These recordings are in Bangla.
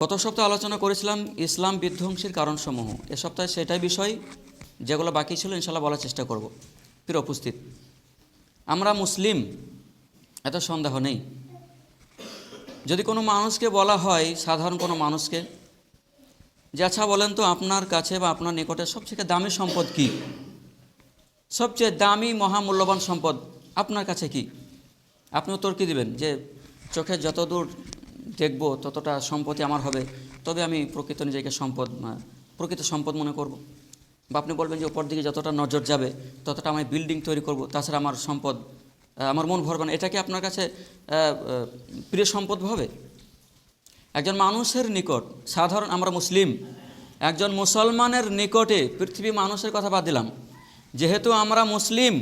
গত সপ্তাহে আলোচনা করেছিলাম ইসলাম বিধ্বংসীর কারণসমূহ। এ সপ্তাহে সেটাই বিষয়, যেগুলো বাকি ছিল ইনশাল্লাহ বলার চেষ্টা করব। প্রিয় উপস্থিত, আমরা মুসলিম, এত সন্দেহ নেই। যদি কোনো মানুষকে বলা হয়, সাধারণ কোনো মানুষকে, যে আচ্ছা বলেন তো আপনার কাছে বা আপনার নিকটে সবথেকে দামি সম্পদ কি? সবচেয়ে দামি মহামূল্যবান সম্পদ আপনার কাছে কি? আপনি উত্তর কী দিবেন? যে চোখে যতদূর দেখব ততটা সম্পত্তি আমার হবে, তবে আমি প্রকৃত নিজেকে সম্পদ প্রকৃত সম্পদ মনে করব। বা আপনি বলবেন যে ওপর দিকে যতটা নজর যাবে, ততটা আমি বিল্ডিং তৈরি করব, তাছাড়া আমার সম্পদ আমার মন ভরবে না। এটা কি আপনার কাছে প্রিয় সম্পদ হবে? একজন মানুষের নিকট, সাধারণ আমরা মুসলিম, একজন মুসলমানের নিকটে পৃথিবী মানুষের কথা বাদ দিলাম। যেহেতু আমরা মুসলিম,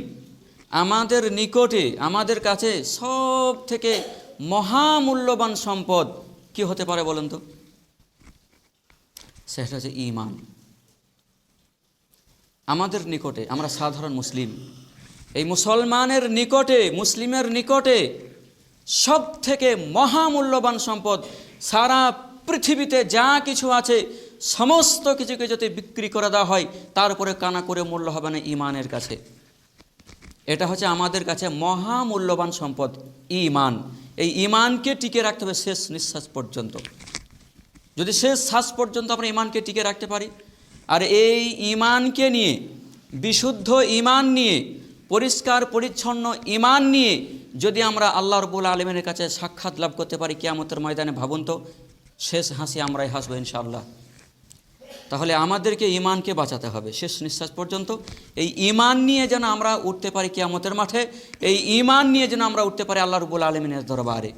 আমাদের নিকটে, আমাদের কাছে সব থেকে মহামূল্যবান সম্পদ কি হতে পারে বলেন তো? সেটা হচ্ছে ইমান আমাদের নিকটে, আমরা সাধারণ মুসলিম, এই মুসলমানের নিকটে, মুসলিমের নিকটে সব থেকে মহামূল্যবান সম্পদ সারা পৃথিবীতে যা কিছু আছে, সমস্ত কিছুকে যদি বিক্রি করে দেওয়া হয় তারপরে কানা করে মূল্য হবে না ইমানের কাছে। এটা হচ্ছে আমাদের কাছে মহামূল্যবান সম্পদ ইমান এই ইমানকে টিকে রাখতে হবে শেষ নিঃশ্বাস পর্যন্ত। যদি শেষ শ্বাস পর্যন্ত আমরা ইমানকে টিকে রাখতে পারি, আর এই ইমানকে নিয়ে, বিশুদ্ধ ইমান নিয়ে, পরিষ্কার, পরিচ্ছন্ন ইমান নিয়ে যদি আমরা আল্লাহ রবুল আলমিনের কাছে সাক্ষাৎ লাভ করতে পারি, কেয়ামতের ময়দানে, ভাবুন তো, শেষ হাসি আমরাই হাসবো ইনশাআল্লাহ। তাহলে আমাদেরকে ইমানকে বাঁচাতে হবে। শেষ নিঃশ্বাস পর্যন্ত। এই ইমান নিয়ে যেন আমরা উঠতে পারি কিয়ামতের মাঠে, এই ইমান নিয়ে যেন আমরা উঠতে পারি আল্লাহ রবুল আলমিনের দরবারে।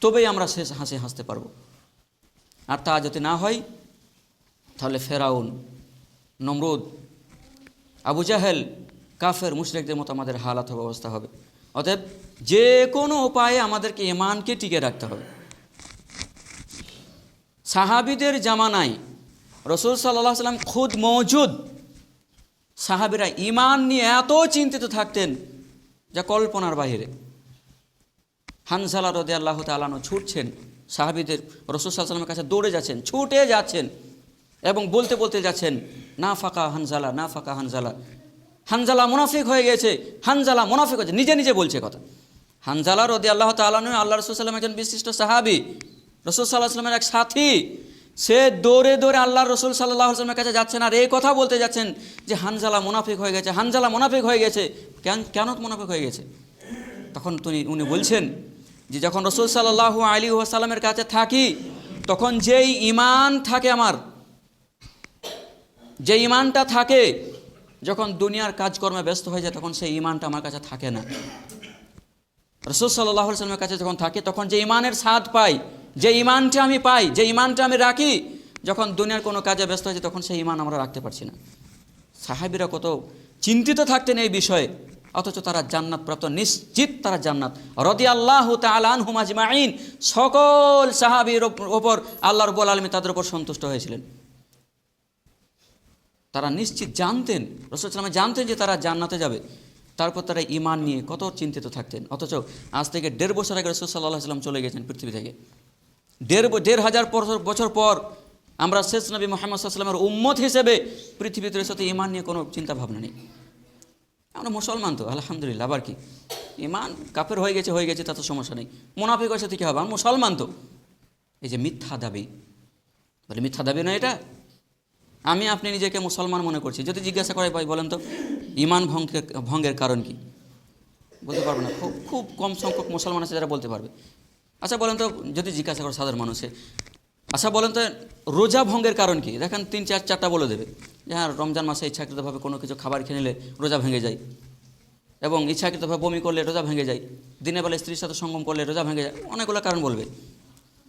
তবেই আমরা শেষ হাসি হাসতে পারব। আর তা যদি না হয়, তাহলে ফেরাউন, নমরুদ, আবু জাহেল, কাফের, মুশরিকদের মতো আমাদের হালাত হবে অবস্থা হবে। অতএব যে কোনো উপায়ে আমাদেরকে ইমানকে টিকে রাখতে হবে। সাহাবিদের জামানায় রসুল সাল্লাহ সাল্লাম খুদ মজুদ সাহাবিরা ইমান নিয়ে এত চিন্তিত থাকতেন যা কল্পনার বাহিরে। হানসালা রদে আল্লাহ তালানো ছুটছেন। সাহাবিদের রসুল সাল্লামের কাছে দৌড়ে যাচ্ছেন, ছুটে যাচ্ছেন এবং বলতে বলতে যাচ্ছেন না ফাঁকা হানজালা না ফাঁকা হানজালা। হানজালা মুনাফিক হয়ে গেছে হানজালা মুনাফিক হয়েছে, নিজে নিজে বলছে কথা। হানজালা রদি আল্লাহ তালানু আল্লাহ রসুল সাল্লাম একজন বিশিষ্ট সাহাবি। রসুল সাল্লাহ সাল্লামের এক সাথী। সে দৌড়ে দৌড়ে আল্লাহ রসুল সাল্লাহ সাল্লামের কাছে যাচ্ছেন আর এই কথা বলতে যাচ্ছেন যে হানজালা মুনাফিক হয়ে গেছে, হানজালা মুনাফিক হয়ে গেছে। কেন কেন মুনাফিক হয়ে গেছে? তখন তিনি উনি বলছেন যে যখন রসুল সাল্লাহ আলী ওয়াসাল্লামের কাছে থাকি, তখন যেই ইমান থাকে আমার যে ইমানটা থাকে, যখন দুনিয়ার কাজকর্মে ব্যস্ত হয়ে যায়, তখন সেই ইমানটা আমার কাছে থাকে না। রসুল সাল্লাহ সাল্লামের কাছে যখন থাকে, তখন যে ইমানের স্বাদ পাই যে ইমানটা আমি পাই, যে ইমানটা আমি রাখি, যখন দুনিয়ার কোনো কাজে ব্যস্ত হয়েছে, তখন সেই ইমান আমরা রাখতে পারছি না। সাহাবিরা কত চিন্তিত থাকতেন এই বিষয়ে, অথচ তারা জান্নাত প্রাপ্ত, নিশ্চিত তারা জান্নাত। রদি আল্লাহ তালান হুমাজমাইন সকল সাহাবির ওপর আল্লাহ রবুল আলমী তাদের ওপর সন্তুষ্ট হয়েছিলেন। তারা নিশ্চিত জানতেন রসুলামে জানতেন যে তারা জান্নাতে যাবে। তারপর তারা ইমান নিয়ে কত চিন্তিত থাকতেন, অথচ আজ থেকে দেড় বছর আগে রসুল সাল্লাহ সাল্লাম চলে গেছেন পৃথিবী থেকে। দেড় দেড় হাজার বছর- পর আমরা শেষ নবী মোহাম্মদ সাল্লামের উম্মত হিসেবে পৃথিবীতে সাথে ইমান নিয়ে কোনো চিন্তা ভাবনা নেই। আমরা মুসলমান তো, আলহামদুলিল্লাহ, আবার কি? ইমান কাফের হয়ে গেছে হয়ে গেছে, তা তো সমস্যা নেই। মুনাফিক হয়েছে কী হবে? আমরা মুসলমান তো। এই যে মিথ্যা দাবি, বলে মিথ্যা দাবি নয় এটা? আমি, আপনি নিজেকে মুসলমান মনে করছি। যদি জিজ্ঞাসা করে ভাই, বলেন তো ইমান ভঙ্গের ভঙ্গের কারণ কি? বলতে পারব না। খুব খুব কম সংখ্যক মুসলমান আছে যারা বলতে পারবে। আচ্ছা বলেন তো, যদি জিজ্ঞাসা করে সাধারণ মানুষে। আচ্ছা বলেন তো, রোজা ভঙ্গের কারণ কি? দেখেন, তিন, চার, চারটা বলে দেবে। যে হ্যাঁ রমজান মাসে ইচ্ছাকৃতভাবে কোনো কিছু খাবার খেয়ে নিলে রোজা ভেঙে যায়। এবং ইচ্ছাকৃতভাবে বমি করলে রোজা ভেঙে যায়। দিনের বেলা স্ত্রীর সাথে সঙ্গম করলে রোজা ভেঙে যায়। অনেকগুলো কারণ বলবে।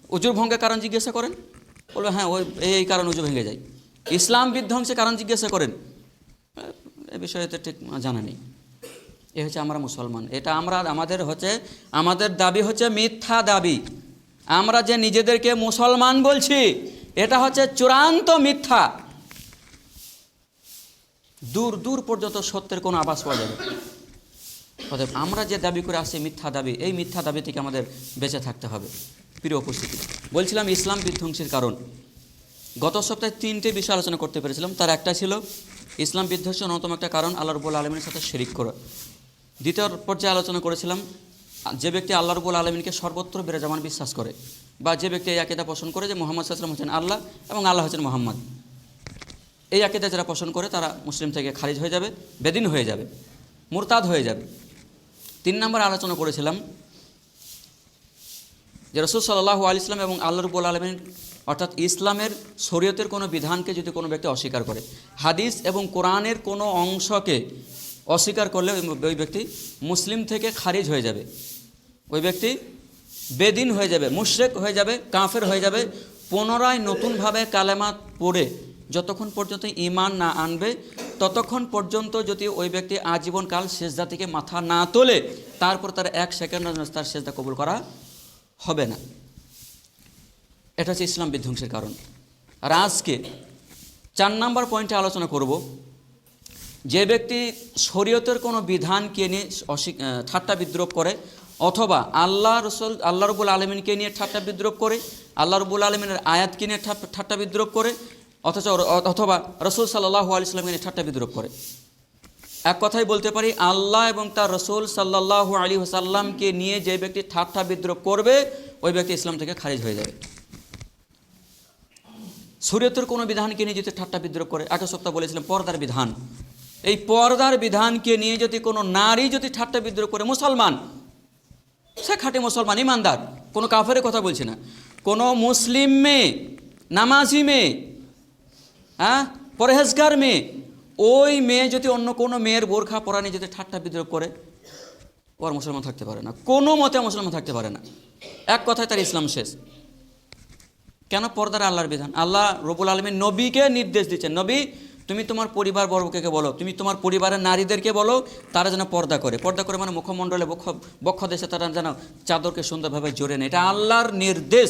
উজুর ভঙ্গের কারণ জিজ্ঞাসা করেন? বলবে হ্যাঁ ওই, এই কারণ উজু ভেঙে যায়। ইসলাম বিধ্বংসের কারণ জিজ্ঞাসা করেন? এ বিষয়ে তো ঠিক জানা নেই। এ হচ্ছে আমরা মুসলমান। এটা আমরা আমাদের হচ্ছে, আমাদের দাবি হচ্ছে মিথ্যা দাবি। আমরা যে নিজেদেরকে মুসলমান বলছি, এটা হচ্ছে চূড়ান্ত মিথ্যা। দূর দূর পর্যন্ত সত্যের কোনো আভাস পাওয়া যাবে অতএব আমরা যে দাবি করে আসছি, মিথ্যা দাবি, এই মিথ্যা দাবি থেকে আমাদের বেঁচে থাকতে হবে। প্রিয় উপস্থিতি, বলছিলাম ইসলাম বিধ্বংসীর কারণ। গত সপ্তাহে তিনটে বিষয় আলোচনা করতে পেরেছিলাম। তার একটা ছিল, ইসলাম বিধ্বংসের অন্যতম একটা কারণ, আল্লাহ রবুল আলমীর সাথে শিরিক করা। দ্বিতীয় পর্যায়ে আলোচনা করেছিলাম, যে ব্যক্তি আল্লাহ রবুল আলমিনকে সর্বত্র বিরাজমান বিশ্বাস করে বা যে ব্যক্তি এই আকিদা পোষণ করে যে মোহাম্মদ সাল্লাম হচ্ছেন আল্লাহ এবং আল্লাহ হচ্ছেন মোহাম্মদ। এই আকিদা যারা পোষণ করে, তারা মুসলিম থেকে খারিজ হয়ে যাবে, বেদিন হয়ে যাবে, মুরতাদ হয়ে যাবে। তিন নম্বর আলোচনা করেছিলাম যে রসুল সাল্লাহ আলি ইসলাম এবং আল্লাহ রবুল আলমিন, অর্থাৎ ইসলামের শরীয়তের কোনো বিধানকে যদি কোনো ব্যক্তি অস্বীকার করে, হাদিস এবং কোরআনের কোনো অংশকে অস্বীকার করলে ওই- ব্যক্তি মুসলিম থেকে খারিজ হয়ে যাবে। ওই ব্যক্তি বেদিন হয়ে যাবে, মুশরেক হয়ে যাবে, কাফের হয়ে যাবে, পুনরায় নতুনভাবে কালেমা পড়ে যতক্ষণ পর্যন্ত ইমান না আনবে, ততক্ষণ পর্যন্ত যদি ওই ব্যক্তি আজীবনকাল সেজদা থেকে মাথা না তোলে, তারপর তার এক সেকেন্ড তার সেজদা কবুল করা হবে না। এটা হচ্ছে ইসলাম বিধ্বংসের কারণ। আর আজকে চার নাম্বার পয়েন্টে আলোচনা করব। যে ব্যক্তি শরীয়তের কোনো বিধানকে নিয়ে অস্বী ঠাট্টা বিদ্রোপ করে, অথবা আল্লাহ রসুল, আল্লাহ রবুল আলমিনকে নিয়ে ঠাট্টা বিদ্রোপ করে, আল্লাহ রবুল আলমিনের আয়াতকে নিয়ে ঠাট্টা বিদ্রোপ করে, অথচ অথবা রসুল সাল্লাহ আলিয়াল্লামকে নিয়ে ঠাট্টা বিদ্রোপ করে। এক কথাই বলতে পারি, আল্লাহ এবং তার রসুল সাল্লাহ আলী সাল্লামকে নিয়ে যে ব্যক্তি ঠাট্টা বিদ্রোপ করবে, ওই ব্যক্তি ইসলাম থেকে খারিজ হয়ে যাবে। শরীয়তের কোনো বিধানকে নিয়ে যদি ঠাট্টা বিদ্রোপ করে, এক সপ্তাহ বলেছিলাম, পর্দার বিধান। এই পর্দার বিধানকে নিয়ে যদি কোনো নারী যদি ঠাট্টা বিদ্রোহ করে, মুসলমান, সে খাঁটি মুসলমান, ইমানদার, কোনো কাফের কথা বলছে না। কোনো মুসলিম মেয়ে, নামাজি মেয়ে হ্যাঁ পরহেজগার মেয়ে, ওই মেয়ে যদি অন্য কোনো মেয়ের বোরখা পরা নিয়ে যদি ঠাট্টা বিদ্রোহ করে, ও আর মুসলমান থাকতে পারে না। কোনো মতে মুসলমান থাকতে পারে না। এক কথায় তার ইসলাম শেষ। কেন পর্দার আল্লাহর বিধান? আল্লাহ রবুল আলমী নবীকে নির্দেশ দিচ্ছেন। নবী তুমি তোমার পরিবার বর্গকে বলো, তুমি তোমার পরিবারের নারীদেরকে বলো, তারা যেন পর্দা করে। পর্দা করে মানে মুখমণ্ডলে বক্ষ বক্ষ দেশে তারা যেন চাদরকে সুন্দরভাবে জোরে নেয়। এটা আল্লাহর নির্দেশ।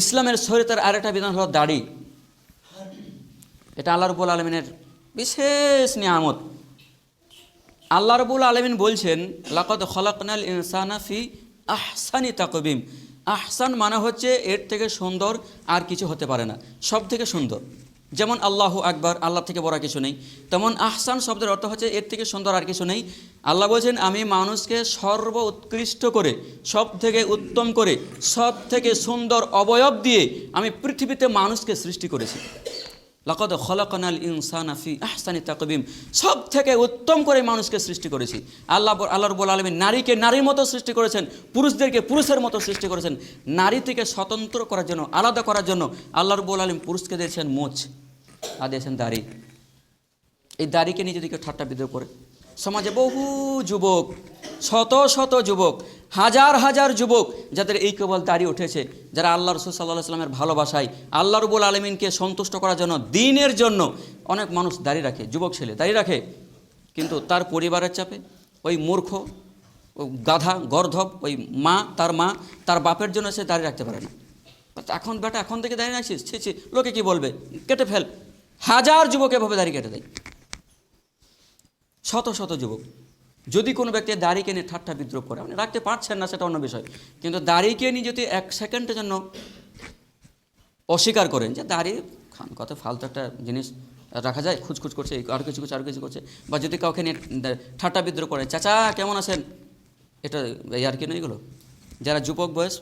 ইসলামের শরীয়তের আরেকটা বিধান হলো দাড়ি। এটা আল্লাহ রবুল আলমিনের বিশেষ নিয়ামত। আল্লাহ রবুল আলমিন বলছেন, লাকদ খলাকনাল ইনসানা ফি আহসানি তাকবিম আহসান মানে হচ্ছে এর থেকে সুন্দর আর কিছু হতে পারে না সব থেকে সুন্দর। যেমন আল্লাহ আকবর আল্লাহ থেকে বড় কিছু নেই। তেমন আহসান শব্দের অর্থ হচ্ছে এর থেকে সুন্দর আর কিছু নেই। আল্লাহ বলছেন, আমি মানুষকে সর্ব উৎকৃষ্ট করে সব থেকে উত্তম করে সব থেকে সুন্দর অবয়ব দিয়ে আমি পৃথিবীতে মানুষকে সৃষ্টি করেছি। লাকদ খলকনাল ইনসানাফি আহসানি তাকবিম। সব থেকে উত্তম করে মানুষকে সৃষ্টি করেছি। আল্লাহ আল্লাহ রবুল আলমী নারীকে নারীর মতো সৃষ্টি করেছেন, পুরুষদেরকে পুরুষের মতো সৃষ্টি করেছেন। নারী থেকে স্বতন্ত্র করার জন্য, আলাদা করার জন্য আল্লাহর রবুল আলম পুরুষকে দিয়েছেন মোচ আর দিয়েছেন দাড়ি। এই দাড়িকে নিয়ে যদি কেউ ঠাট্টা বিদ্রোহ করে সমাজে বহু যুবক, শত শত যুবক, হাজার হাজার যুবক যাদের এই কেবল দাড়ি উঠেছে, যারা আল্লাহ রসুল সাল্লাহ সাল্লামের ভালোবাসায়, আল্লাহ রবুল আলমিনকে সন্তুষ্ট করার জন্য, দিনের জন্য অনেক মানুষ দাঁড়িয়ে রাখে, যুবক ছেলে দাঁড়িয়ে রাখে। কিন্তু তার পরিবারের চাপে ওই মূর্খ, ও গাধা, গর্ধব, ওই মা, তার মা, তার বাপের জন্য সে দাঁড়িয়ে রাখতে পারে না। এখন বেটা এখন থেকে দাঁড়িয়ে রাখছিস ছি ছি, লোকে কি বলবে? কেটে ফেল। হাজার যুবক এভাবে দাঁড়িয়ে কেটে দেয়। শত শত যুবক। যদি কোনো ব্যক্তি দাড়িকে নিয়ে ঠাট্টা বিদ্রোহ করে, আপনি রাখতে পারছেন না, সেটা অন্য বিষয়। কিন্তু দাড়িকে নিয়ে যদি এক সেকেন্ডের জন্য অস্বীকার করেন যে দাড়ি, খান, কত ফালতু একটা জিনিস রাখা যায়, খুচখুচ করছে আরও কিছু করছে আরও কিছু করছে। বা যদি কাউকে নিয়ে ঠাট্টা বিদ্রোহ করে চাচা, কেমন আছেন? এটা আর কি নয় এগুলো। যারা যুবক বয়স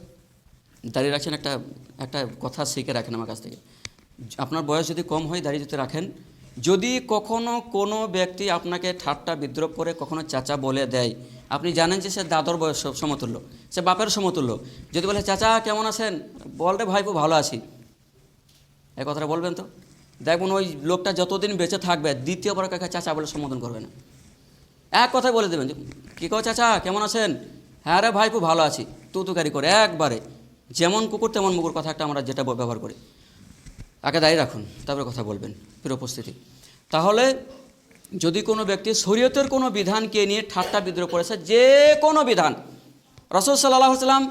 দাঁড়িয়ে রাখছেন একটা একটা কথা শিখে রাখেন আমার কাছ থেকে। আপনার বয়স যদি কম হয় দাঁড়িয়ে যদি রাখেন যদি কখনো কোনো ব্যক্তি আপনাকে ঠাট্টা বিদ্রোপ করে কখনো চাচা বলে দেয়, আপনি জানেন যে সে দাদর বয়স সমতুল্য। সে বাপের সমতুল্য। যদি বলে, চাচা, কেমন আছেন? বলরে ভাইপো ভালো আছি। এই কথাটা বলবেন তো? দেখবেন ওই লোকটা যতদিন বেঁচে থাকবে, দ্বিতীয়বার কাকে চাচা বলে সম্বোধন করবে না। এক কথায় বলে দেবেন কী কো চাচা? কেমন আছেন? হ্যাঁ রে ভাইপো ভালো আছি। তু তুকারি করে, একবারে। যেমন কুকুর, তেমন মুকুর, কথা একটা আমরা যেটা ব্যবহার করি। আগে দাঁড়িয়ে রাখুন, তারপরে কথা বলবেন ফির উপস্থিতি। তাহলে যদি কোনো ব্যক্তি শরীয়তের কোনো বিধানকে নিয়ে ঠাট্টা বিদ্রোহ করেছে, যে কোনো বিধান রসদ সাল্লাহ সাল্লাম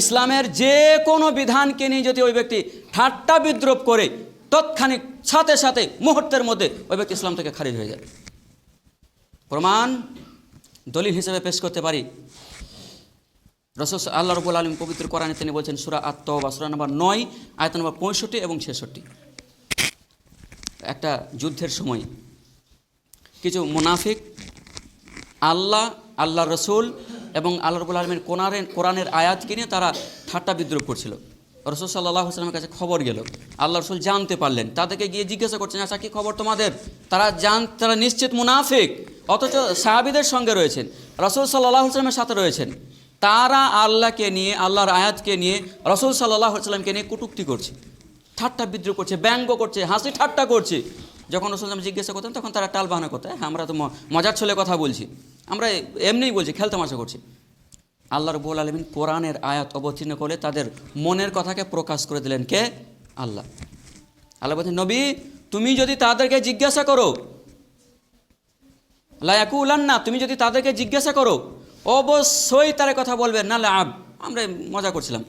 ইসলামের যে কোনো বিধানকে নিয়ে যদি ওই ব্যক্তি ঠাট্টা বিদ্রোপ করে, তৎক্ষণিক সাথে সাথে মুহূর্তের মধ্যে ওই ব্যক্তি ইসলাম থেকে খারিজ হয়ে যায়। প্রমাণ দলিল হিসেবে পেশ করতে পারি। রসদ আল্লাহ রবুল আলম পবিত্র কোরআনে তিনি বলছেন, সুরা আত্ম বা সুরা নম্বর নয়, আয়ত নম্বর পঁয়ষট্টি এবং ছেষট্টি। একটা যুদ্ধের সময় কিছু মুনাফিক আল্লাহ আল্লাহ রসুল এবং আল্লাহ রবুল আলমের কোরআনের কোরআনের আয়াত কিনে তারা ঠাট্টা বিদ্রোহ করছিল। রসুল সাল্লাহ আসলামের কাছে খবর গেল। আল্লাহ রসুল জানতে পারলেন। তাদেরকে গিয়ে জিজ্ঞাসা করছেন আচ্ছা কি খবর তোমাদের? তারা জান, তারা নিশ্চিত মুনাফিক, অথচ সাহাবিদের সঙ্গে রয়েছেন। রসুল সাল্লাহ আসলামের সাথে রয়েছেন। তারা আল্লাহকে নিয়ে, আল্লাহর আয়াতকে নিয়ে, রসুল সাল্লাহ সাল্লামকে নিয়ে কটুক্তি করছে। ঠাট্টা বিদ্রোহ করছে, ব্যঙ্গ করছে, হাসি ঠাট্টা করছে। যখন রসুল আমি জিজ্ঞাসা করতেন তখন তারা টাল বাহানা করতে হ্যাঁ আমরা তো মজার ছলে কথা বলছি। আমরা এমনিই বলছি খেলতামাশা করছি। আল্লাহ রবুল আলমিন কোরআনের আয়াত অবতীর্ণ করে তাদের মনের কথাকে প্রকাশ করে দিলেন কে? আল্লাহ। আল্লাহ বলছেন, নবী, তুমি যদি তাদেরকে জিজ্ঞাসা করো লায়াকু না তুমি যদি তাদেরকে জিজ্ঞাসা করো অবশ্যই তারা কথা বলবে না লাভ আমরা মজা করছিলাম।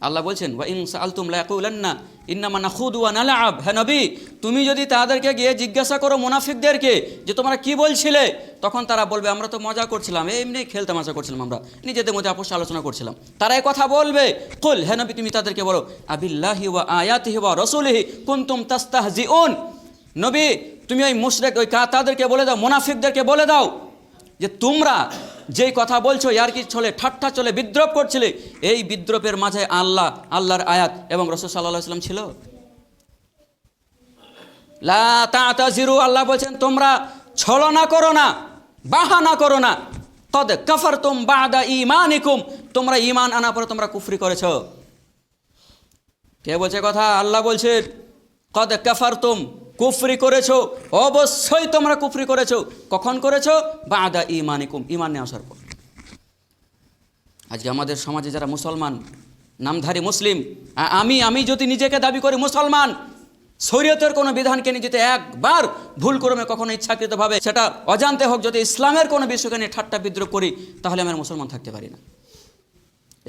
আল্লাহ বলছেন, ওয়া ইন সালতুম লায়াকুলান্না, ইন্নামা নাখুদু ওয়া নালআব। হে নবী, তুমি যদি তাদেরকে গিয়ে জিজ্ঞাসা করো মুনাফিকদেরকে যে তোমরা কি বলছিলে, তখন তারা বলবে, আমরা তো মজা করছিলাম। এমনি খেলতামাশা করছিলাম আমরা। নিজেদের মধ্যে আপোষ আলোচনা করছিলাম। তারা এই কথা বলবে, কুল, হে নবী, তুমি তাদেরকে বলো, আবিল্লাহি ওয়া আয়াতিহি ওয়া রাসূলিহি কুনতুম তাস্তাহজিউন। নবী, তুমি ওই মুশরিক, ওই তাদেরকে বলে দাও, মুনাফিকদেরকে বলে দাও যে তোমরা যেই কথা বলছো, ইয়ার কি চলে, ঠাট্টা চলে, বিদ্রোপ করছিলে? এই বিদ্রোপের মাঝে আল্লাহ, আল্লাহর আয়াত এবং রসুল সাল্লাহ সাল্লাম ছিল? লা আল্লাহ বলছেন, তোমরা ছলনা করো না, বাহানা করো না। কদ কাফার তুম বাদা ইমানিকুম তোমরা ইমান আনা পরে তোমরা কুফরি করেছ। কে বলছে কথা? আল্লাহ বলছেন কদ কাফার তুম কুফরি করেছ? অবশ্যই তোমরা কুফরি করেছ। কখন করেছ? বাদা ইমানিকুম ইমান নিয়ে আসার পর। আজকে আমাদের সমাজে যারা মুসলমান, নামধারী মুসলিম আমি আমি যদি নিজেকে দাবি করি মুসলমান, শরীয়তের কোনো বিধানকে নিয়ে যদি একবার ভুল করমে কখনো ইচ্ছাকৃতভাবে সেটা অজান্তে হোক, যদি ইসলামের কোনো বিষয়কে নিয়ে ঠাট্টা বিদ্রোহ করি, তাহলে আমি মুসলমান থাকতে পারি না।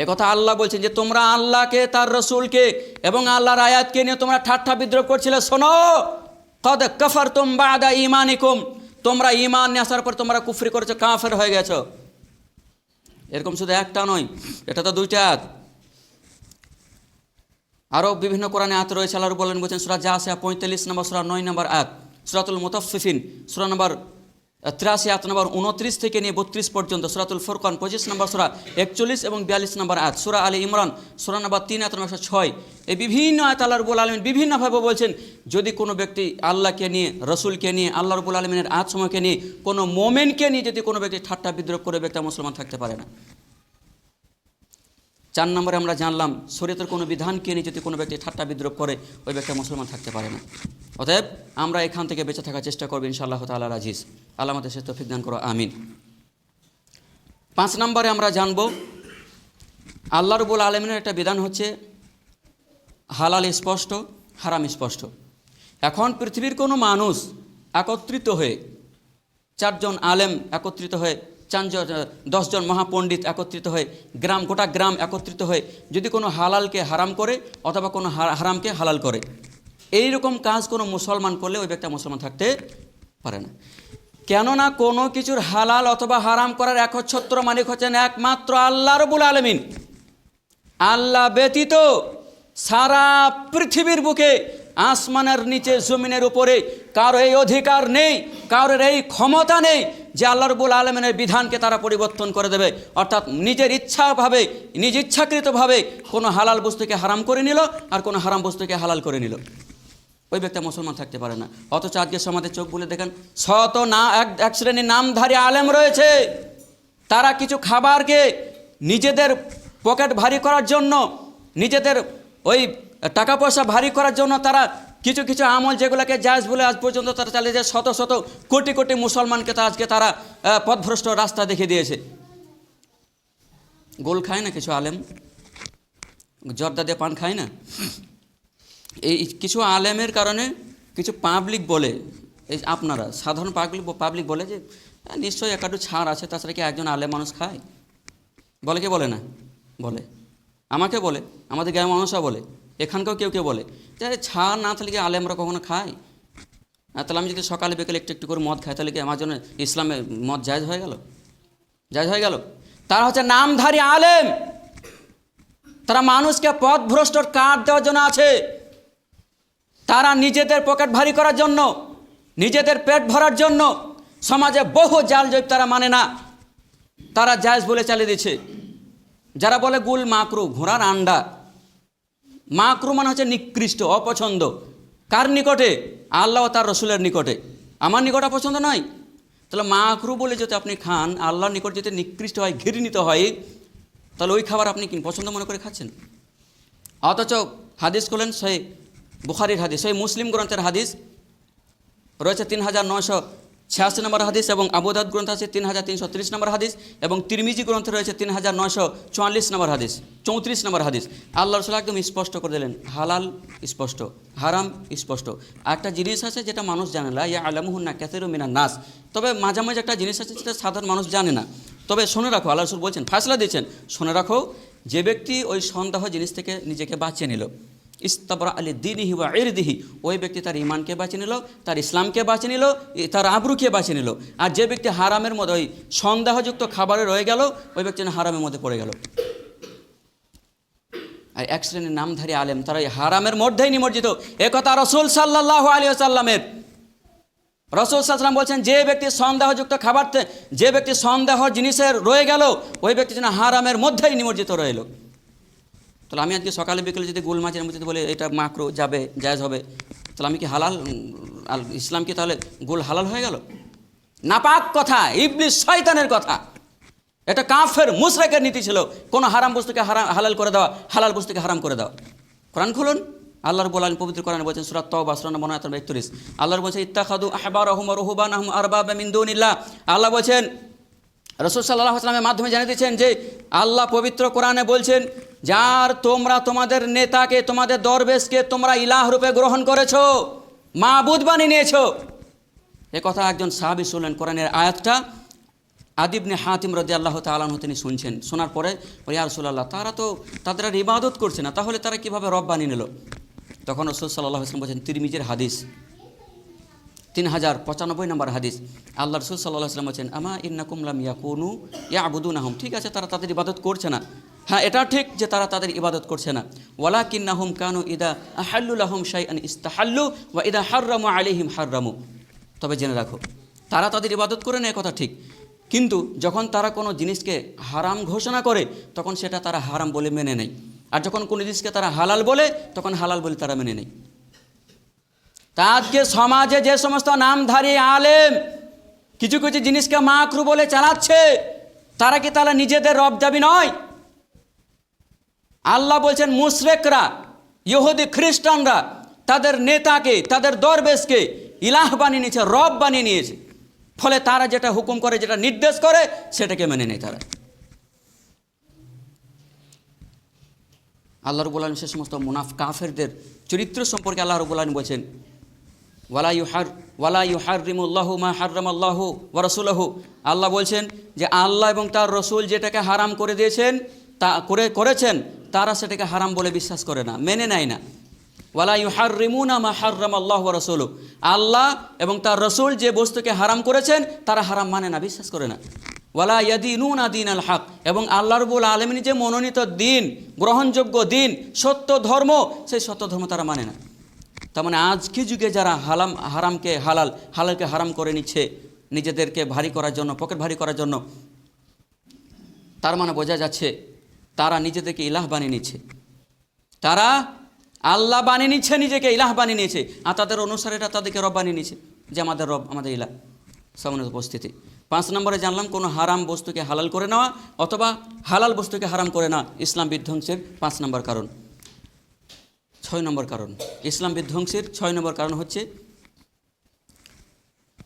একথা আল্লাহ বলছেন যে তোমরা আল্লাহকে, তার রসুলকে এবং আল্লাহর আয়াতকে নিয়ে তোমরা ঠাট্টা বিদ্রোহ করছিলে। শোনো, কদ কফর তুম বাদা ইমানিকুম তোমরা ইমান নিয়ে আসার পর তোমরা কুফরি করেছ, কাফের হয়ে গেছো। এরকম শুধু একটা নয়, এটা তো দুইটা আরও বিভিন্ন কোরআনে আয়াত রয়েছে, আল্লাহ বলেন বলছেন, সুরা যা আসে পঁয়তাল্লিশ নম্বর, সুরা নয় নম্বর আয়াত, সুরাতুল মুতাফিফিন সুরা নম্বর তিরাশি আয়াত নম্বর উনত্রিশ থেকে নিয়ে বত্রিশ পর্যন্ত সুরাতুল ফুরকান, পঁচিশ নম্বর সুরা, একচল্লিশ এবং বিয়াল্লিশ নম্বর আয়াত। সুরা আলী ইমরান, সুরা নম্বর তিন, আয়াত নম্বর ছয়। এই বিভিন্ন আয়াত আল্লাহ রবুল আলমিন বিভিন্নভাবে বলছেন, যদি কোনো ব্যক্তি আল্লাহকে নিয়ে, রসুলকে নিয়ে, আল্লাহ রবুল আলমিনের আয়াত সময়কে নিয়ে কোনো মোমেনকে নিয়ে যদি কোনো ব্যক্তি ঠাট্টা বিদ্রোহ করে, ব্যক্তি মুসলমান থাকতে পারে না। চার নম্বরে আমরা জানলাম, শরীয়তের কোনো বিধানকে নিয়ে যদি কোনো ব্যক্তি ঠাট্টা বিদ্রোহ করে, ওই ব্যক্তি মুসলমান থাকতে পারে না। অতএব আমরা এখান থেকে বেঁচে থাকার চেষ্টা করব ইনশাআল্লাহ তাল্লাহ আজিজ। আল্লাহ আমাদের সে তফিক দান করো আমিন। পাঁচ নম্বরে আমরা জানব, আল্লাহ রবুল আলমিনের একটা বিধান হচ্ছে, হালাল স্পষ্ট, হারাম স্পষ্ট। এখন পৃথিবীর কোনো মানুষ একত্রিত হয়ে, চারজন আলেম একত্রিত হয়ে চারজন দশজন মহাপণ্ডিত একত্রিত হয়ে, গ্রাম, গোটা গ্রাম একত্রিত হয়ে যদি কোনো হালালকে হারাম করে অথবা কোনো হারামকে হালাল করে। এই রকম কাজ কোনো মুসলমান করলে ওই ব্যক্তি মুসলমান থাকতে পারে না। কেননা কোনো কিছুর হালাল অথবা হারাম করার একচ্ছত্র মালিক হচ্ছেন একমাত্র আল্লাহ রবুল আলমিন। আল্লাহ ব্যতীত সারা পৃথিবীর বুকে আসমানের নিচে জমিনের উপরে কারও এই অধিকার নেই, কারোর এই ক্ষমতা নেই যে আল্লাহ রবুল আলমিনের বিধানকে তারা পরিবর্তন করে দেবে। অর্থাৎ নিজের ইচ্ছাভাবে, নিজ ইচ্ছাকৃতভাবে কোনো হালাল বস্তুকে হারাম করে নিল আর কোনো হারাম বস্তুকে হালাল করে নিল। ওই ব্যক্তি মুসলমান থাকতে পারে না। অথচ আজকে সমাজে চোখ বলে দেখেন, শত না, এক এক শ্রেণির নামধারী আলেম রয়েছে। তারা কিছু খাবারকে নিজেদের পকেট ভারী করার জন্য নিজেদের ওই টাকা পয়সা ভারী করার জন্য তারা কিছু কিছু আমল যেগুলোকে জায়জ বলে আজ পর্যন্ত তারা চালিয়ে যায় শত শত কোটি কোটি মুসলমানকে তা আজকে তারা পথভ্রষ্ট রাস্তা দেখিয়ে দিয়েছে। গোল খায় না কিছু আলেম? জর্দা দিয়ে পান খায় না? এই কিছু আলেমের কারণে কিছু পাবলিক বলে এই আপনারা সাধারণ পাবলিক পাবলিক বলে যে "হ্যাঁ, নিশ্চয়ই একটু ছাড় আছে তাছাড়া কি একজন আলেম মানুষ খায়? বলে কি বলে না? বলে। আমাকে বলে আমাদের গ্রামের মানুষরা বলে। এখানকাও কেউ কেউ বলে যে ছাড় না থাকলে কি আলেমরা কখনো খায়? আর তাহলে আমি যদি সকালে বিকেলে একটু একটু করে মদ খাই, তাহলে কি আমার জন্য ইসলামে মদ জায়জ হয়ে গেল? জায়জ হয়ে গেল? তারা হচ্ছে নামধারী আলেম। তারা মানুষকে পথ ভ্রষ্টর কাঠ দেওয়ার জন্য আছে। তারা নিজেদের পকেট ভারী করার জন্য, নিজেদের পেট ভরার জন্য, সমাজে বহু জাল জৈব তারা মানে না। তারা জায়জ বলে চালিয়ে দিচ্ছে যারা বলে গুল মাকরু ঘোড়ার আন্ডা মাকরু মানে হচ্ছে নিকৃষ্ট, অপছন্দ। কার নিকটে? আল্লাহ তার রসুলের নিকটে। আমার নিকট অপছন্দ নয় তাহলে মাকরু বলে যদি আপনি খান, আল্লাহর নিকট যদি নিকৃষ্ট হয়, ঘৃণিত হয়, তাহলে ওই খাবার আপনি কি পছন্দ মনে করে খাচ্ছেন? অথচ হাদিস করলেন সেই বুখারির হাদিস সেই মুসলিম গ্রন্থের হাদিস রয়েছে তিন হাজার নয়শো ছিয়াশি নম্বর হাদিস এবং আবুদাদ গ্রন্থ আছে তিন হাজার তিনশো তিরিশ নম্বর হাদিস এবং তিরমিজি গ্রন্থ রয়েছে তিন হাজার নয়শো চুয়াল্লিশ নম্বর হাদিস, চৌত্রিশ নম্বর হাদিস। আল্লাহ রসুল একদম স্পষ্ট করে দিলেন, হালাল স্পষ্ট, হারাম স্পষ্ট। একটা জিনিস আছে যেটা মানুষ জানে না, ইয়া আলামুহুন্না ক্যাথেরু মিনা নাস। তবে মাঝে মাঝে একটা জিনিস আছে যেটা সাধারণ মানুষ জানে না। তবে শুনে রাখো, আল্লাহ রসুল বলছেন, ফাসলা দিয়েছেন, শুনে রাখো, যে ব্যক্তি ওই সন্দেহ জিনিস থেকে নিজেকে বাঁচিয়ে নিল। ইস্তাবরা আলী দিনহি বা দিহি ওই ব্যক্তি তার ইমানকে বাঁচিয়ে নিল, তার ইসলামকে বাঁচিয়ে নিল, তার আবরুকে বাঁচিয়ে নিল। আর যে ব্যক্তি হারামের মধ্যে ওই সন্দেহযুক্ত খাবারে রয়ে গেল, ওই ব্যক্তি হারামের মধ্যে পড়ে গেল। আর এক শ্রেণির নামধারী আলেম, তারা এই হারামের মধ্যেই নিমজ্জিত। একথা রসুল সাল্লাহ আলী সাল্লামের রসুল সাল্লাম বলছেন, যে ব্যক্তি সন্দেহযুক্ত খাবার, যে ব্যক্তি সন্দেহ জিনিসের রয়ে গেল, ওই ব্যক্তি যেন হারামের মধ্যেই নিমজ্জিত রইল। তাহলে আমি আজকে সকালে বিকেলে যদি গোল মাছের মধ্যে বলে এটা মাকরো যাবে, জায়জ হবে, তাহলে আমি কি হালাল, আল- ইসলাম কি তাহলে গোল হালাল হয়ে গেল? নাপাক কথা, ইবলিস শয়তানের কথা। এটা কাফের, মুশরেকের নীতি ছিল, কোনো হারাম বস্তুকে হারাম হালাল করে দেওয়া, হালাল বস্তুকে হারাম করে দেওয়া। কোরআন খুলুন। আল্লাহর বলেন পবিত্র কোরআন বলছেন সুরাত তওবা, সূরা নম্বর 39 আল্লাহর বলছেন ইত্তাখাদু আহবারহুম ওয়া রুহবানাহুম আরবাবা মিন দুনিল্লাহ। আল্লাহ বলছেন, রসুল সাল্লাহ আসলামের মাধ্যমে জানিয়ে যে, আল্লাহ পবিত্র কোরআনে বলছেন যার তোমরা তোমাদের নেতাকে, তোমাদের দরবেশকে তোমরা ইলাহ রূপে গ্রহণ করেছ মাবুদ বানিয়ে নিয়েছো। এ কথা একজন সাহাবি শুনলেন কোরআনের আয়াতটা। আদিবনে হাতিম রদি আল্লাহ তালাহ তিনি শুনছেন। শোনার পরে ইয়া রসুল্লাহ তারা তো তাদের আর ইবাদত করছে না, তাহলে তারা কীভাবে রব বানিয়ে নিল? তখন রসুল সাল্লাহ আসলাম বলছেন, তিরমিজের হাদিস তিন হাজার পঁচানব্বই নম্বর হাদিস। আল্লাহ রসুল সাল্লাহ আসলাম বলছেন, আমা ইন্নাকুমলাম ইয়াকুনু ইয়া আবুদুন আহম ঠিক আছে, তারা তাদের ইবাদত করছে না। হ্যাঁ এটা ঠিক যে তারা তাদের ইবাদত করছে না। ওয়ালা কিন্নাহুম কানু ইদা আহাল্লুল আহম শাই আন ইস্তাহাল্লু ওয়া ইদা হার্রামু আলিহিম হার্রামু। তবে জেনে রাখো, তারা তাদের ইবাদত করে না কথা ঠিক। কিন্তু যখন তারা কোনো জিনিসকে হারাম ঘোষণা করে, তখন সেটা তারা হারাম বলে মেনে নেয়। আর যখন কোনো জিনিসকে তারা হালাল বলে, তখন হালাল বলে তারা মেনে নেয়। তা আজকে সমাজে যে সমস্ত নামধারী আলেম কিছু কিছু জিনিসকে মাকরু বলে চালাচ্ছে, তারা কি তারা নিজেদের রব দাবি নয়? আল্লাহ বলছেন, মুশরেকরা, ইহুদি খ্রিস্টানরা, তাদের নেতাকে, তাদের দরবেশকে ইলাহ বানিয়ে নিয়েছে, রব বানিয়ে নিয়েছে। ফলে তারা যেটা হুকুম করে, যেটা নির্দেশ করে, সেটাকে মেনে নেয় তারা। আল্লাহ রবুল আলম সে সমস্ত মুনাফ, কাফেরদের চরিত্র সম্পর্কে আল্লাহ রবুল আলম বলছেন, ওয়ালা ইউহার, ওয়ালা ইউহারিমুল্লাহু মা হার্রাম আল্লাহ ওয়া রাসূলুহু। আল্লাহ বলছেন যে, আল্লাহ এবং তার রসুল যেটাকে হারাম করে দিয়েছেন তা করে, করেছেন, তারা সেটাকে হারাম বলে বিশ্বাস করে না, মেনে নেয় না। ওয়ালা ইউহারিমুনা মা হার্রাম আল্লাহ ওয়া রাসূলুহু। আল্লাহ এবং তার রসুল যে বস্তুকে হারাম করেছেন, তারা হারাম মানে না, বিশ্বাস করে না। ওয়ালা ইয়াদিনুন দিন আল হক। এবং আল্লাহ রবুল আলমিনী যে মনোনীত দিন, গ্রহণযোগ্য দিন, সত্য ধর্ম, সেই সত্য ধর্ম তারা মানে না। তার মানে আজকে যুগে যারা হালাম, হারামকে হালাল, হালালকে হারাম করে নিচ্ছে, নিজেদেরকে ভারী করার জন্য, পকেট ভারী করার জন্য, তার মানে বোঝা যাচ্ছে তারা নিজেদেরকে ইলাহ বানিয়ে নিচ্ছে। তারা আল্লাহ বানিয়ে নিচ্ছে, নিজেকে ইলাহ বানিয়ে নিয়েছে। আর তাদের অনুসারীরা তাদেরকে রব বানিয়ে নিচ্ছে যে আমাদের রব, আমাদের ইলাহ। সামনে উপস্থিতি। পাঁচ নম্বরে জানলাম, কোনো হারাম বস্তুকে হালাল করে নেওয়া অথবা হালাল বস্তুকে হারাম করে না। ইসলাম বিধ্বংসের পাঁচ নম্বর কারণ। ছয় নম্বর কারণ। ইসলাম বিধ্বংসের ছয় নম্বর কারণ হচ্ছে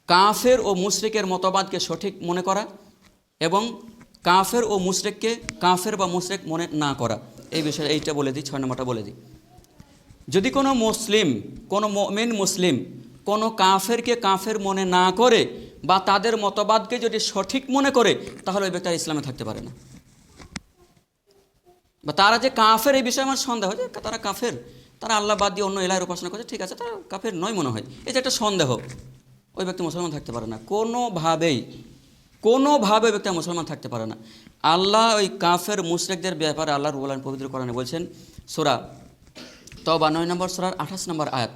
কাফের ও মুশরিকের মতবাদকে সঠিক মনে করা এবং কাফের ও মুশরিককে কাফের বা মুশরিক মনে না করা। এই বিষয়ে এইটা বলে দিই, ছয় নম্বরটা বলে দিই। যদি কোনো মুসলিম, কোনো মেন মুসলিম কোনো কাফেরকে কাফের মনে না করে বা তাদের মতবাদকে যদি সঠিক মনে করে, তাহলে ওই ব্যক্তি ইসলামে থাকতে পারে না। বা তারা যে কাফের, এই বিষয়ে আমার সন্দেহ, যে তারা কাফের, তারা আল্লাহ বাদ দিয়ে অন্য এলাকার উপাসনা করছে, ঠিক আছে, তারা কাফের নয় মনে হয়। যে একটা সন্দেহ, ওই ব্যক্তি মুসলমান থাকতে পারে না। কোনোভাবেই কোনোভাবে ব্যক্তি মুসলমান থাকতে পারে না। আল্লাহ ওই কাফের মুশরেকদের ব্যাপারে আল্লাহ রুবুল্লাহ পবিত্র কোরআনে বলছেন, সোরা তবা নয় নম্বর, সোরার আঠাশ নম্বর আয়াত।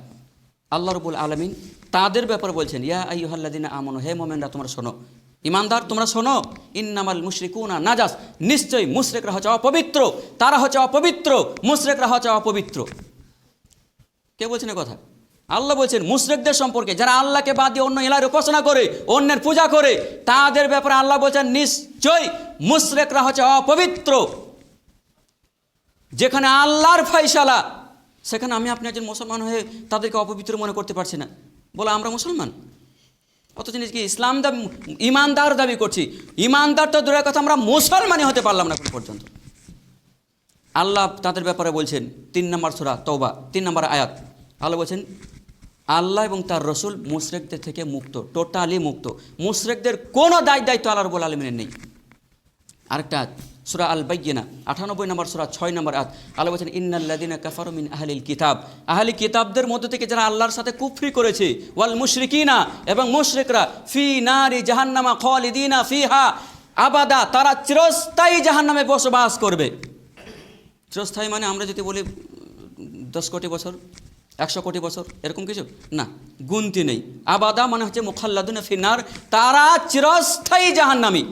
আল্লাহ রবুল আলমিন তাদের ব্যাপারে বলছেন, ইয়া আইহাল্লাদিনা আমন, হে মোমেনরা, তোমরা শোনো। ইমানদার, তোমরা শোনো, ইন্নামাল মুশরিকুনা নাজাস। নিশ্চয়ই মুশরেকরা হচ্ছে অপবিত্র, তারা হচ্ছে অপবিত্র, মুশরেকরা হচ্ছে অপবিত্র। কে বলছেন কথা? আল্লাহ বলছেন, মুশরেকদের সম্পর্কে, যারা আল্লাহকে বাদ দিয়ে অন্য এলাকার উপাসনা করে, অন্যের পূজা করে, তাদের ব্যাপারে আল্লাহ বলছেন, নিশ্চয়ই মুশরেকরা হচ্ছে অপবিত্র। যেখানে আল্লাহর ফাইসালা সেখানে আমি আপনি একজন মুসলমান হয়ে তাদেরকে অপবিত্র মনে করতে পারছি না। বলে, আমরা মুসলমান? অত জিনিস কি ইসলাম দাবি, ইমানদার দাবি করছি। ইমানদার তো দূরের কথা, আমরা মুসলমানই হতে পারলাম না এখন পর্যন্ত। আল্লাহ তাদের ব্যাপারে বলছেন, তিন নম্বর সুরা তৌবা তিন নম্বর আয়াত। আল্লাহ বলছেন আল্লাহ এবং তার রসুল মুশরেকদের থেকে মুক্ত, টোটালি মুক্ত। মুশরেকদের কোনো দায় দায়িত্ব আল্লাহ রবুল আলমিনের নেই। আরেকটা সুরা আল বাইয়িনা আঠানব্বই নম্বর সুরা, ছয় নম্বর আত আল্লাহ বলছেন ইন্নাল্লাদিনা কাফারুমিন আহলিল কিতাব। আহলি কিতাবদের মধ্য থেকে যারা আল্লাহর সাথে কুফরি করেছে, ওয়াল মুশরিকিনা এবং মুশরিকরা, ফি নারি জাহান্নামা খালিদিনা ফিহা। আবাদা, তারা চিরস্থায়ী জাহান্নামে বসবাস করবে। চিরস্থায়ী মানে আমরা যদি বলি, দশ কোটি বছর একশো কোটি বছর, এরকম কিছু? না, গুনতি নেই। আবাদা মানে হচ্ছে মুখাল্লাদুন ফিনার তারা চিরস্থায়ী জাহান্নামী।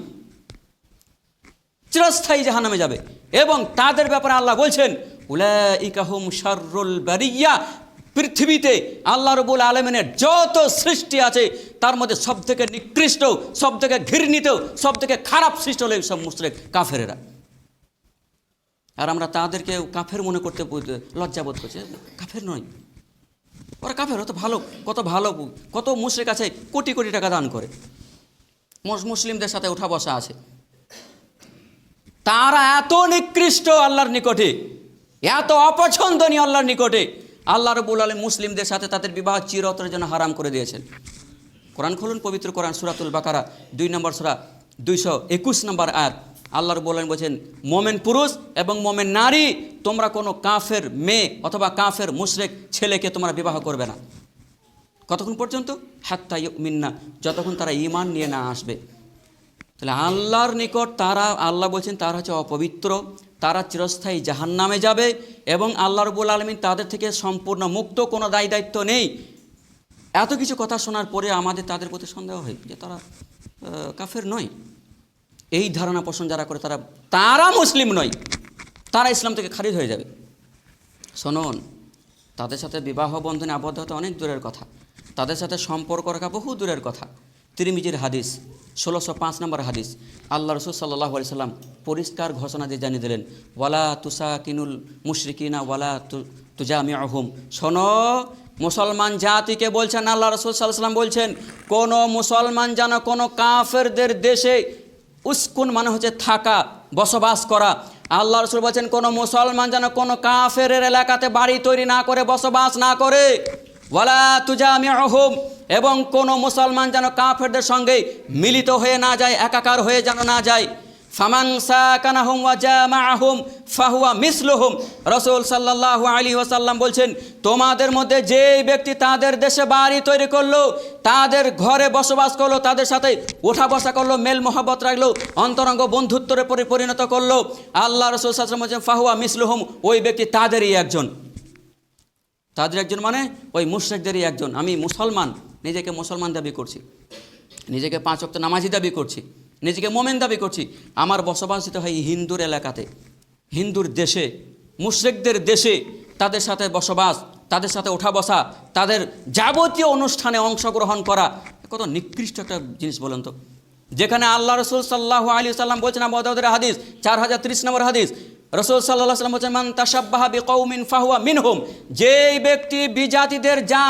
চিরস্থায়ী জাহান্নামে যাবে। এবং তাদের ব্যাপারে আল্লাহ বলছেন উলাইকাহুম শাররুল বারিয়া, পৃথিবীতে আল্লাহ রবুল আলমিনের যত সৃষ্টি আছে, তার মধ্যে সব থেকে নিকৃষ্ট সব থেকে ঘৃণিত সব থেকে খারাপ সৃষ্টি হলে সব মুসলিক কাফেরেরা। আর আমরা তাদেরকে কাফের মনে করতে বোধ- লজ্জা বোধ করছি। কাফের নয়। ওরা কাফের হতো ভালো, কত ভালো কত মুশরিক আছে, কোটি কোটি টাকা দান করে। মুস- মুসলিমদের সাথে ওঠা বসা আছে। তারা এত নিকৃষ্ট আল্লাহর নিকটে, এত অপছন্দনীয় আল্লাহর নিকটে, আল্লাহ রবুল আলম মুসলিমদের সাথে তাদের বিবাহ চিরতরের জন্য হারাম করে দিয়েছেন। কোরআন খুলুন, পবিত্র কোরআন সুরাতুল বাকারা, দুই নম্বর সুরা, দুইশো একুশ নম্বর আয়াত। আল্লাহ আলম বলছেন, মোমেন পুরুষ এবং মোমেন নারী, তোমরা কোনো কাফের মেয়ে অথবা কাফের মুশরেক ছেলেকে তোমরা বিবাহ করবে না। কতক্ষণ পর্যন্ত? হাত্তা মিন্না যতক্ষণ তারা ইমান নিয়ে না আসবে। তাহলে আল্লাহর নিকট তারা, আল্লাহ বলছেন, তারা হচ্ছে অপবিত্র, তারা চিরস্থায়ী জাহান্নামে যাবে এবং আল্লাহ রবুল আলমিন তাদের থেকে সম্পূর্ণ মুক্ত, কোনো দায় দায়িত্ব নেই। এত কিছু কথা শোনার পরে আমাদের তাদের প্রতি সন্দেহ হয় যে তারা কাফের নয়। এই ধারণা পোষণ যারা করে তারা তারা মুসলিম নয়, তারা ইসলাম থেকে খারিজ হয়ে যাবে। শোনুন, তাদের সাথে বিবাহ বন্ধনে আবদ্ধ হতে অনেক দূরের কথা। তাদের সাথে সম্পর্ক রাখা বহু দূরের কথা। তিরিমিজির হাদিস, ষোলোশো পাঁচ নম্বর হাদিস। আল্লাহ রসুল সাল্লাহ সাল্লাম পরিষ্কার ঘোষণা দিয়ে জানিয়ে দিলেন, ওয়ালা তুসা কিনুল মুশরিকিনা ওয়ালা তুজামি আহম শোনো, মুসলমান জাতিকে বলছেন, আল্লাহ রসুল সাল্লাহ সাল্লাম বলছেন, কোনো মুসলমান যেন কোনো কাফেরদের দেশে উস্কুন মানে হচ্ছে থাকা, বসবাস করা। আল্লাহ রসুল বলছেন, কোনো মুসলমান যেন কোনো কাফের এলাকাতে বাড়ি তৈরি না করে, বসবাস না করে। ওয়ালা তুজামি আহম এবং কোনো মুসলমান যেন কাফেরদের সঙ্গে মিলিত হয়ে না যায়, একাকার হয়ে যেন না যায়। ফামান সাকানাহুম ওয়া জামাআহুম ফাহুয়া মিসলুহুম। রাসূল সাল্লাল্লাহু আলাইহি ওয়াসাল্লাম বলছেন, তোমাদের মধ্যে যে ব্যক্তি তাদের দেশে বাড়ি তৈরি করল, তাদের ঘরে বসবাস করল, তাদের সাথে ওঠা বসা করল, মেল মহাব্বত রাখল, অন্তরঙ্গ বন্ধুত্বরে পরি- পরিণত করল, আল্লাহ রসুল সাল্লাম বলছেন, ফাহুয়া মিসলুহুম, ওই ব্যক্তি তাদেরই একজন। তাদের একজন মানে ওই মুশরিকদেরই একজন। আমি মুসলমান, নিজেকে মুসলমান দাবি করছি। নিজেকে পাঁচ অক্ত নামাজি দাবি করছি। নিজেকে মোমেন দাবি করছি। আমার বসবাস দিতে হয় হিন্দুর এলাকাতে। হিন্দুর দেশে, মুশ্রেকদের দেশে তাদের সাথে বসবাস, তাদের সাথে ওঠা বসা, তাদের যাবতীয় অনুষ্ঠানে অংশগ্রহণ করা। কত নিকৃষ্ট একটা জিনিস বলেন তো। যেখানে আল্লাহ রসুল সাল্লাহ আলী সাল্লাম বলছেন আমাদের হাদিস, চার হাজার ত্রিশ নম্বর হাদিস রসুল সাল্লাহ সাল্লাম মান তাসাব্বাহা বিকৌমিন ফাহুয়া মিনহুম যেই ব্যক্তি বিজাতিদের যা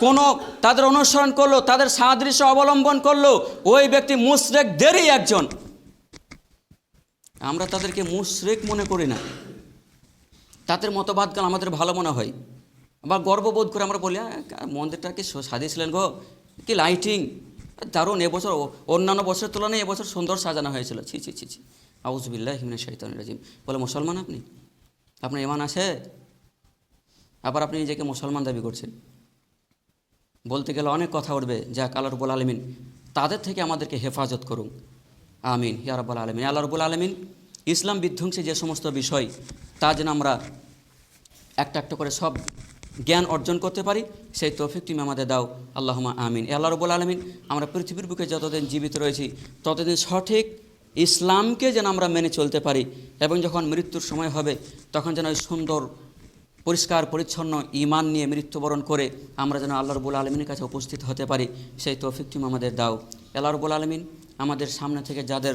কোনো তাদের অনুসরণ করল, তাদের সাদৃশ্য অবলম্বন করল, ওই ব্যক্তি মুশরেকদেরই একজন। আমরা তাদেরকে মুশরেক মনে করি না। তাদের মতবাদগুলো আমাদের ভালো মনে হয়। আবার গর্ববোধ করে আমরা বলি মন্দিরটা কি সাজিয়েছিলেন গো? কি লাইটিং দারুণ এবছর অন্যান্য বছরের তুলনায় এবছর সুন্দর সাজানো হয়েছিল। ছি ছি ছি ছি। আউজবিল্লাহ হিমিনা শৈতান রাজিম। বলে, মুসলমান আপনি? আপনার ইমান আছে আবার আপনি নিজেকে মুসলমান দাবি করছেন। বলতে গেলে অনেক কথা উঠবে যা আল্লাহ রবুল আলমিন তাদের থেকে আমাদেরকে হেফাজত করুন। আমিন হিয়া রব্বুল আলমিন। আল্লাহ রবুল আলমিন ইসলাম বিধ্বংসী যে সমস্ত বিষয়, তা যেন আমরা একটা একটা করে সব জ্ঞান অর্জন করতে পারি, সেই তৌফিক তুমি আমাদের দাও। আল্লাহমা আমিন। আল্লাহ রবুল আলমিন, আমরা পৃথিবীর বুকে যতদিন জীবিত রয়েছি, ততদিন সঠিক ইসলামকে যেন আমরা মেনে চলতে পারি এবং যখন মৃত্যুর সময় হবে, তখন যেন ওই সুন্দর, পরিষ্কার, পরিচ্ছন্ন ইমান নিয়ে মৃত্যুবরণ করে আমরা যেন আল্লাহ রবুল আলমিনের কাছে উপস্থিত হতে পারি, সেই তৌফিক তুমি আমাদের দাও। আল্লাহ রবুল আলমিন আমাদের সামনে থেকে যাদের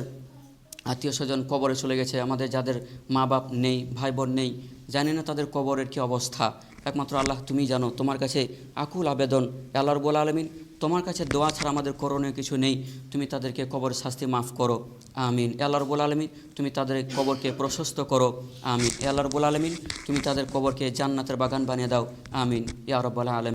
আত্মীয় স্বজন কবরে চলে গেছে, আমাদের যাদের মা বাপ নেই ভাই বোন নেই, জানি না তাদের কবরের কি অবস্থা। একমাত্র আল্লাহ তুমি জানো, তোমার কাছে আকুল আবেদন। আল্লাহ রবুল আলমিন তোমার কাছে দোয়া ছাড়া আমাদের করণীয় কিছু নেই। তুমি তাদেরকে কবর শাস্তি মাফ করো। আমিন। এলার রবুল আলমিন, তুমি তাদের কবরকে প্রশস্ত করো। আমিন। আল্লাহ রবুল আলমিন, তুমি তাদের কবরকে জান্নাতের বাগান বানিয়ে দাও। আমিন। ইয়া রব্বাল আলমিন।